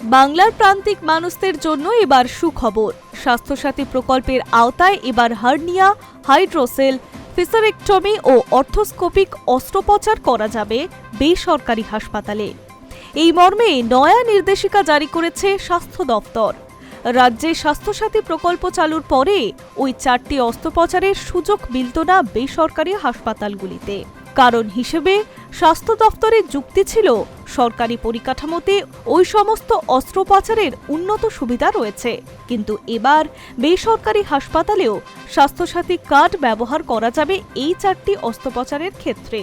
বাংলার প্রান্তিক মানুষদের জন্য এবার সুখবর। স্বাস্থ্যসাথী প্রকল্পের আওতায় এবার হার্নিয়া, হাইড্রোসেল, ফিসারেক্টমি ও অর্থোস্কোপিক অস্ত্রোপচার করা যাবে বেসরকারি হাসপাতালে। এই মর্মে নয়া নির্দেশিকা জারি করেছে স্বাস্থ্য দফতর রাজ্যে স্বাস্থ্যসাথী প্রকল্প চালুর পরে ওই চারটি অস্ত্রোপচারের সুযোগ মিলত না বেসরকারি হাসপাতালগুলিতে। কারণ হিসেবে স্বাস্থ্য দফতরের যুক্তি ছিল সরকারি পরিকাঠামোতে ওই সমস্ত অস্ত্রোপচারের উন্নত সুবিধা রয়েছে। কিন্তু এবার বেসরকারি হাসপাতালেও স্বাস্থ্যসাথী কার্ড ব্যবহার করা যাবে এই চারটি অস্ত্রোপচারের ক্ষেত্রে।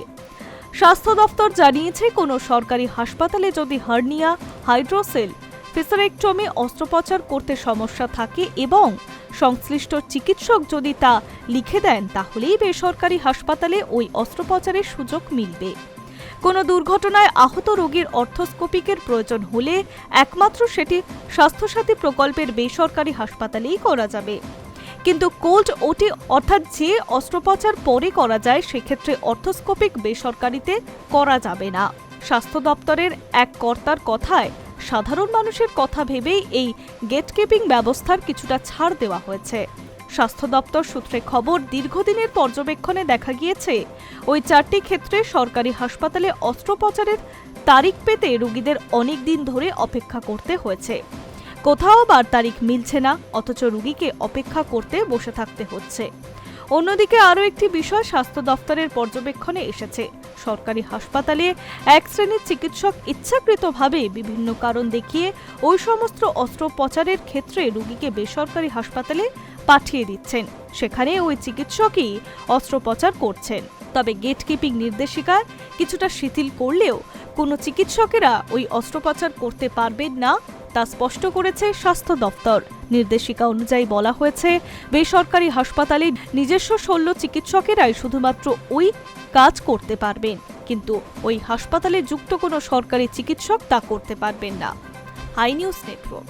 স্বাস্থ্য দফতর জানিয়েছে, কোনো সরকারি হাসপাতালে যদি হার্নিয়া, হাইড্রোসেল, ফিসারেক্টমি অস্ত্রোপচার করতে সমস্যা থাকে এবং সংশ্লিষ্ট চিকিৎসক যদি তা লিখে দেন, তাহলেই বেসরকারি হাসপাতালে ওই অস্ত্রোপচারের সুযোগ মিলবে। কোনো দুর্ঘটনায় আহত রোগীর অর্থোস্কোপিকের প্রয়োজন হলে একমাত্র সেটি স্বাস্থ্যসাথী প্রকল্পের বেসরকারি হাসপাতালেই করা যাবে। কিন্তু কোল্ড ওটি অর্থাৎ যে অস্ত্রোপচার পরে করা যায় সেক্ষেত্রে অর্থোস্কোপিক বেসরকারিতে করা যাবে না। স্বাস্থ্য দপ্তরের এক কর্তার কথায় সাধারণ মানুষের কথা ভেবেই এই গেটকিপিং ব্যবস্থার কিছুটা ছাড় দেওয়া হয়েছে। স্বাস্থ্য দপ্তর সূত্রে খবর, দীর্ঘদিনের পর্যবেক্ষণে দেখা গিয়েছে, ওই চারটি ক্ষেত্রে সরকারি হাসপাতালে অস্ত্রোপচারের তারিখ পেতে রুগীদের অনেক দিন ধরে অপেক্ষা করতে হয়েছে। কোথাও বার তারিখ মিলছে না, অথচ রুগীকে অপেক্ষা করতে বসে থাকতে হচ্ছে। অন্যদিকে আরও একটি বিষয় স্বাস্থ্য দফতরের পর্যবেক্ষণে এসেছে। সরকারি হাসপাতালে এক শ্রেণির চিকিৎসক ইচ্ছাকৃতভাবে বিভিন্ন কারণ দেখিয়ে ওই সমস্ত অস্ত্রোপচারের ক্ষেত্রে রোগীকে বেসরকারি হাসপাতালে পাঠিয়ে দিচ্ছেন। সেখানে ওই চিকিৎসকই অস্ত্রোপচার করছেন। তবে গেটকিপিং নির্দেশিকা কিছুটা শিথিল করলেও কোনো চিকিৎসকেরা ওই অস্ত্রোপচার করতে পারবেন না তা স্পষ্ট করেছে স্বাস্থ্য দপ্তর। নির্দেশিকা অনুযায়ী বলা হয়েছে, বেসরকারি হাসপাতালে নিজস্ব শল্য চিকিৎসকেরাই শুধুমাত্র ওই কাজ করতে পারবেন, কিন্তু ওই হাসপাতালে যুক্ত কোনো সরকারি চিকিৎসক তা করতে পারবেন না। High News Network.